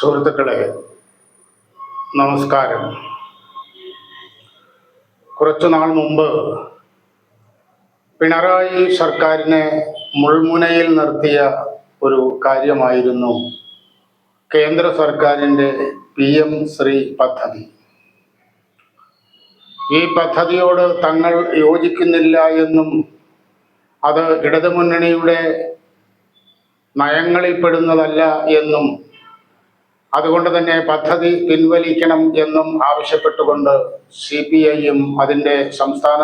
സുഹൃത്തുക്കളെ നമസ്കാരം. കുറച്ചു നാൾ മുമ്പ് പിണറായി സർക്കാരിനെ മുൾമുനയിൽ നിർത്തിയ ഒരു കാര്യമായിരുന്നു കേന്ദ്ര സർക്കാരിന്റെ പി എം ശ്രീ പദ്ധതി. ഈ പദ്ധതിയോട് തങ്ങൾ യോജിക്കുന്നില്ല എന്നും അത് ഇടതുമുന്നണിയുടെ നയങ്ങളിൽപ്പെടുന്നതല്ല എന്നും അതുകൊണ്ട് തന്നെ പദ്ധതി പിൻവലിക്കണം എന്നും ആവശ്യപ്പെട്ടുകൊണ്ട് സി പി ഐയും അതിന്റെ സംസ്ഥാന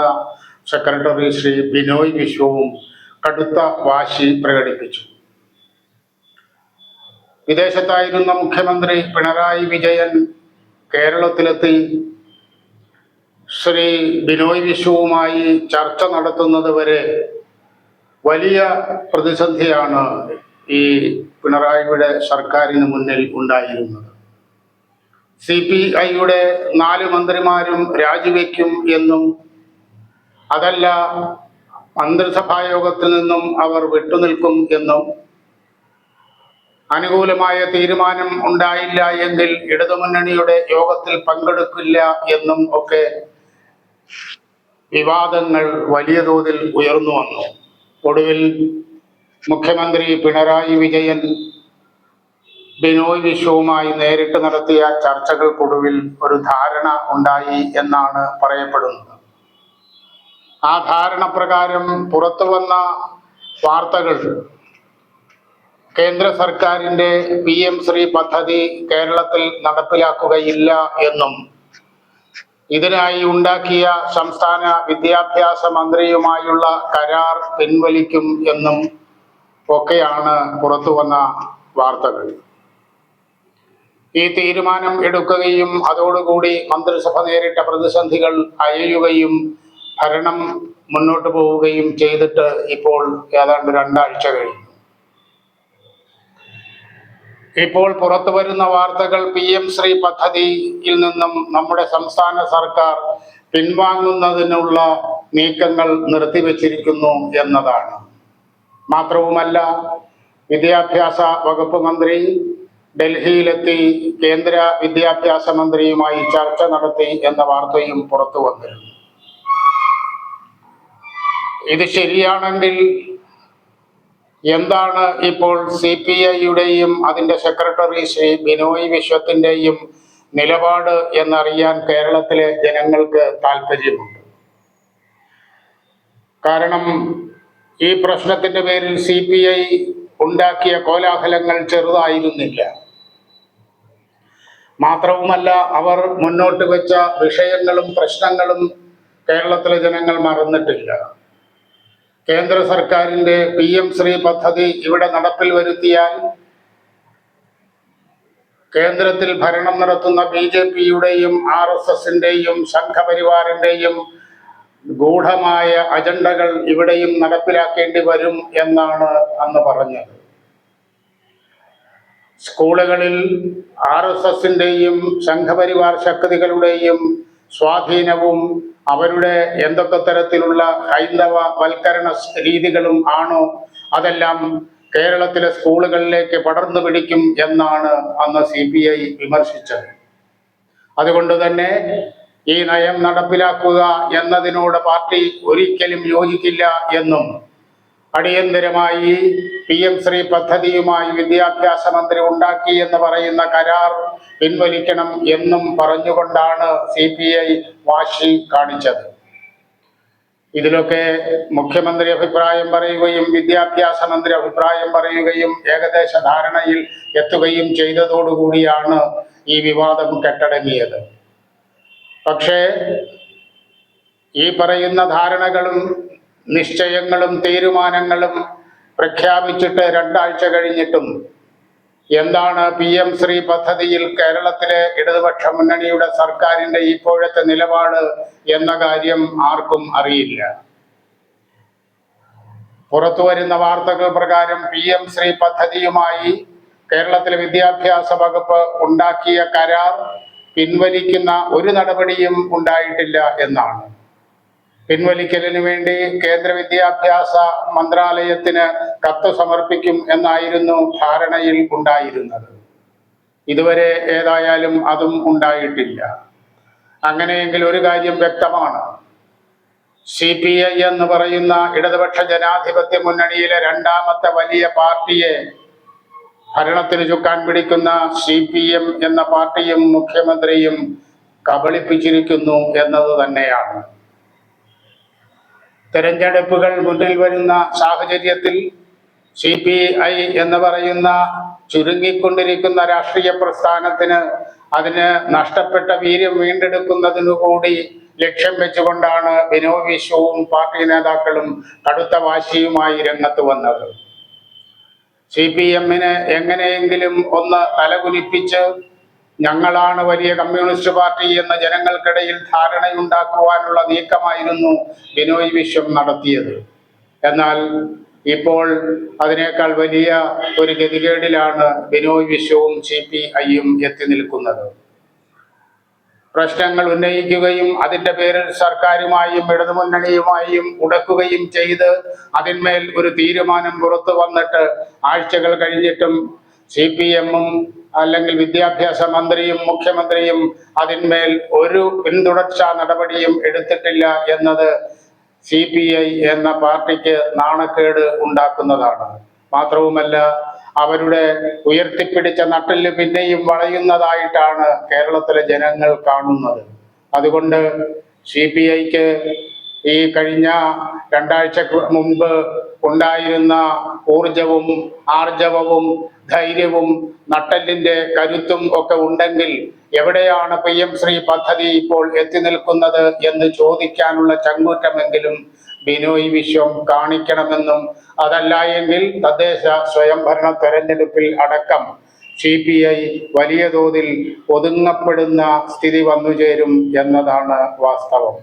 സെക്രട്ടറി ശ്രീ ബിനോയ് വിശ്വവും കടുത്ത വാശി പ്രകടിപ്പിച്ചു. വിദേശത്തായിരുന്ന മുഖ്യമന്ത്രി പിണറായി വിജയൻ കേരളത്തിലെത്തി. ശ്രീ ബിനോയ് വിശ്വവുമായി ചർച്ച നടത്തുന്നത് വരെ വലിയ പ്രതിസന്ധിയാണ് ഈ പിണറായിയുടെ സർക്കാരിന് മുന്നിൽ ഉണ്ടായിരുന്നത്. സി പി ഐയുടെ നാല് മന്ത്രിമാരും രാജിവെക്കും എന്നും അതല്ല മന്ത്രിസഭായോഗത്തിൽ നിന്നും അവർ വിട്ടുനിൽക്കും എന്നും അനുകൂലമായ തീരുമാനം ഉണ്ടായില്ല എങ്കിൽ ഇടതുമുന്നണിയുടെ യോഗത്തിൽ പങ്കെടുക്കില്ല എന്നും ഒക്കെ വിവാദങ്ങൾ വലിയ തോതിൽ ഉയർന്നു വന്നു. ഒടുവിൽ മുഖ്യമന്ത്രി പിണറായി വിജയൻ ബിനോയ് വിശ്വവുമായി നേരിട്ട് നടത്തിയ ചർച്ചകൾക്കൊടുവിൽ ഒരു ധാരണ ഉണ്ടായി എന്നാണ് പറയപ്പെടുന്നത്. ആ ധാരണ പ്രകാരം പുറത്തു വന്ന വാർത്തകൾ കേന്ദ്ര സർക്കാരിന്റെ പി എം ശ്രീ പദ്ധതി കേരളത്തിൽ നടപ്പിലാക്കുകയില്ല എന്നും ഇതിനായി ഉണ്ടാക്കിയ സംസ്ഥാന വിദ്യാഭ്യാസ മന്ത്രിയുമായുള്ള കരാർ പിൻവലിക്കും എന്നും ഒക്കെയാണ് പുറത്തു വന്ന വാർത്തകൾ. ഈ തീരുമാനം എടുക്കുകയും അതോടുകൂടി മന്ത്രിസഭ നേരിട്ട പ്രതിസന്ധികൾ അയയുകയും ഭരണം മുന്നോട്ട് പോവുകയും ചെയ്തിട്ട് ഇപ്പോൾ ഏതാണ്ട് രണ്ടാഴ്ച കഴിഞ്ഞു. ഇപ്പോൾ പുറത്തു വരുന്ന വാർത്തകൾ പി എം ശ്രീ പദ്ധതിയിൽ നിന്നും നമ്മുടെ സംസ്ഥാന സർക്കാർ പിൻവാങ്ങുന്നതിനുള്ള നീക്കങ്ങൾ നിർത്തിവെച്ചിരിക്കുന്നു എന്നതാണ്. മാത്രവുമല്ല വിദ്യാഭ്യാസ വകുപ്പ് മന്ത്രി ഡൽഹിയിലെത്തി കേന്ദ്ര വിദ്യാഭ്യാസ മന്ത്രിയുമായി ചർച്ച നടത്തി എന്ന വാർത്തയും പുറത്തു വന്നിരുന്നു. ഇത് ശരിയാണെങ്കിൽ എന്താണ് ഇപ്പോൾ സി പി ഐയുടെയും അതിന്റെ സെക്രട്ടറി ശ്രീ ബിനോയ് വിശ്വത്തിന്റെയും നിലപാട് എന്നറിയാൻ കേരളത്തിലെ ജനങ്ങൾക്ക് താല്പര്യമുണ്ട് കാരണം ഈ പ്രശ്നത്തിന്റെ പേരിൽ സി പി ഐ ഉണ്ടാക്കിയ കോലാഹലങ്ങൾ ചെറുതായിരുന്നില്ല. മാത്രവുമല്ല അവർ മുന്നോട്ട് വെച്ച വിഷയങ്ങളും പ്രശ്നങ്ങളും കേരളത്തിലെ ജനങ്ങൾ മറന്നിട്ടില്ല. കേന്ദ്ര സർക്കാരിന്റെ പി എം ശ്രീ പദ്ധതി ഇവിടെ നടപ്പിൽ വരുത്തിയാൽ കേന്ദ്രത്തിൽ ഭരണം നടത്തുന്ന ബി ജെ പിയുടെയും ആർ എസ് എസിന്റെയും സംഘപരിവാറിന്റെയും ഗൂഢമായ അജണ്ടകൾ ഇവിടെയും നടപ്പിലാക്കേണ്ടി വരും എന്നാണ് അന്ന് പറഞ്ഞത്. സ്കൂളുകളിൽ ആർ എസ് എസിന്റെയും സംഘപരിവാർ ശക്തികളുടെയും സ്വാധീനവും അവരുടെ എന്തൊക്കെ തരത്തിലുള്ള ഹൈന്ദവ വൽക്കരണ രീതികളും ആണോ അതെല്ലാം കേരളത്തിലെ സ്കൂളുകളിലേക്ക് പടർന്നു പിടിക്കും എന്നാണ് അന്ന് സി ബി ഐ വിമർശിച്ചത്. അതുകൊണ്ട് തന്നെ ഈ നയം നടപ്പിലാക്കുക എന്നതിനോട് പാർട്ടി ഒരിക്കലും യോജിക്കില്ല എന്നും അടിയന്തരമായി പി എം ശ്രീ പദ്ധതിയുമായി വിദ്യാഭ്യാസ മന്ത്രി ഉണ്ടാക്കി എന്ന് പറയുന്ന കരാർ പിൻവലിക്കണം എന്നും പറഞ്ഞുകൊണ്ടാണ് സി പി ഐ വാശി കാണിച്ചത്. ഇതിലൊക്കെ മുഖ്യമന്ത്രി അഭിപ്രായം പറയുകയും വിദ്യാഭ്യാസ മന്ത്രി അഭിപ്രായം പറയുകയും ഏകദേശ ധാരണയിൽ എത്തുകയും ചെയ്തതോടുകൂടിയാണ് ഈ വിവാദം കെട്ടടങ്ങിയത്. പക്ഷേ ഈ പറയുന്ന ധാരണകളും നിശ്ചയങ്ങളും തീരുമാനങ്ങളും പ്രഖ്യാപിച്ചിട്ട് രണ്ടാഴ്ച കഴിഞ്ഞിട്ടും എന്താണ് പി എം ശ്രീ പദ്ധതിയിൽ കേരളത്തിലെ ഇടതുപക്ഷ മുന്നണിയുടെ സർക്കാരിന്റെ ഇപ്പോഴത്തെ നിലപാട് എന്ന കാര്യം ആർക്കും അറിയില്ല. പുറത്തു വരുന്ന വാർത്തകൾ പ്രകാരം പി എം ശ്രീ പദ്ധതിയുമായി കേരളത്തിലെ വിദ്യാഭ്യാസ വകുപ്പ് ഉണ്ടാക്കിയ കരാർ പിൻവലിക്കുന്ന ഒരു നടപടിയും ഉണ്ടായിട്ടില്ല എന്നാണ്. പിൻവലിക്കലിന് വേണ്ടി കേന്ദ്ര വിദ്യാഭ്യാസ മന്ത്രാലയത്തിന് കത്ത് സമർപ്പിക്കും എന്നായിരുന്നു ധാരണയിൽ ഉണ്ടായിരുന്നത്. ഇതുവരെ ഏതായാലും അതും ഉണ്ടായിട്ടില്ല. അങ്ങനെയെങ്കിൽ ഒരു കാര്യം വ്യക്തമാണ്. സി പി ഐ എന്ന് പറയുന്ന ഇടതുപക്ഷ ജനാധിപത്യ മുന്നണിയിലെ രണ്ടാമത്തെ വലിയ പാർട്ടിയെ ഭരണത്തിന് ചുക്കാൻ പിടിക്കുന്ന സി പി എം എന്ന പാർട്ടിയും മുഖ്യമന്ത്രിയും കബളിപ്പിച്ചിരിക്കുന്നു എന്നത് തന്നെയാണ്. തെരഞ്ഞെടുപ്പുകൾ മുന്നിൽ വരുന്ന സാഹചര്യത്തിൽ സി പി ഐ എന്ന് പറയുന്ന ചുരുങ്ങിക്കൊണ്ടിരിക്കുന്ന രാഷ്ട്രീയ പ്രസ്ഥാനത്തിന് അതിന് നഷ്ടപ്പെട്ട വീര്യം വീണ്ടെടുക്കുന്നതിനു കൂടി ലക്ഷ്യം വെച്ചുകൊണ്ടാണ് ബിനോയ് വിശ്വവും പാർട്ടി നേതാക്കളും കടുത്ത വാശിയുമായി രംഗത്ത് വന്നത്. സി പി എമ്മിന് എങ്ങനെയെങ്കിലും ഒന്ന് തലകുലിപ്പിച്ച് ഞങ്ങളാണ് വലിയ കമ്മ്യൂണിസ്റ്റ് പാർട്ടി എന്ന ജനങ്ങൾക്കിടയിൽ ധാരണയുണ്ടാക്കുവാനുള്ള നീക്കമായിരുന്നു ബിനോയ് വിശ്വം നടത്തിയത്. എന്നാൽ ഇപ്പോൾ അതിനേക്കാൾ വലിയ ഒരു ഗതികേടിലാണ് ബിനോയ് വിശ്വവും സി പി ഐയും എത്തി നിൽക്കുന്നത്. പ്രശ്നങ്ങൾ ഉന്നയിക്കുകയും അതിന്റെ പേരിൽ സർക്കാരുമായും ഇടതുമുന്നണിയുമായും ഉടക്കുകയും ചെയ്ത് അതിന്മേൽ ഒരു തീരുമാനം പുറത്തു വന്നിട്ട് ആഴ്ചകൾ കഴിഞ്ഞിട്ടും സി പി എമ്മും അല്ലെങ്കിൽ വിദ്യാഭ്യാസ മന്ത്രിയും മുഖ്യമന്ത്രിയും അതിന്മേൽ ഒരു പിന്തുടർച്ചാ നടപടിയും എടുത്തിട്ടില്ല എന്നത് സി എന്ന പാർട്ടിക്ക് നാണക്കേട് ഉണ്ടാക്കുന്നതാണ്. മാത്രവുമല്ല അവരുടെ ഉയർത്തിപ്പിടിച്ച നട്ടിൽ പിന്നെയും വളയുന്നതായിട്ടാണ് കേരളത്തിലെ ജനങ്ങൾ കാണുന്നത്. അതുകൊണ്ട് സി പി ഐക്ക് ഈ കഴിഞ്ഞ രണ്ടാഴ്ച മുമ്പ് ഉണ്ടായിരുന്ന ഊർജവും ആർജവവും ധൈര്യവും നട്ടലിന്റെ കരുത്തും ഒക്കെ ഉണ്ടെങ്കിൽ എവിടെയാണ് പി എം ശ്രീ പദ്ധതി ഇപ്പോൾ എത്തി നിൽക്കുന്നത് എന്ന് ചോദിക്കാനുള്ള ചങ്കൂറ്റമെങ്കിലും ബിനോയ് വിശ്വം കാണിക്കണമെന്നും അതല്ല എങ്കിൽ തദ്ദേശ സ്വയംഭരണ തെരഞ്ഞെടുപ്പിൽ അടക്കം സി പി ഐ വലിയ തോതിൽ ഒതുങ്ങപ്പെടുന്ന സ്ഥിതി വന്നുചേരും എന്നതാണ് വാസ്തവം.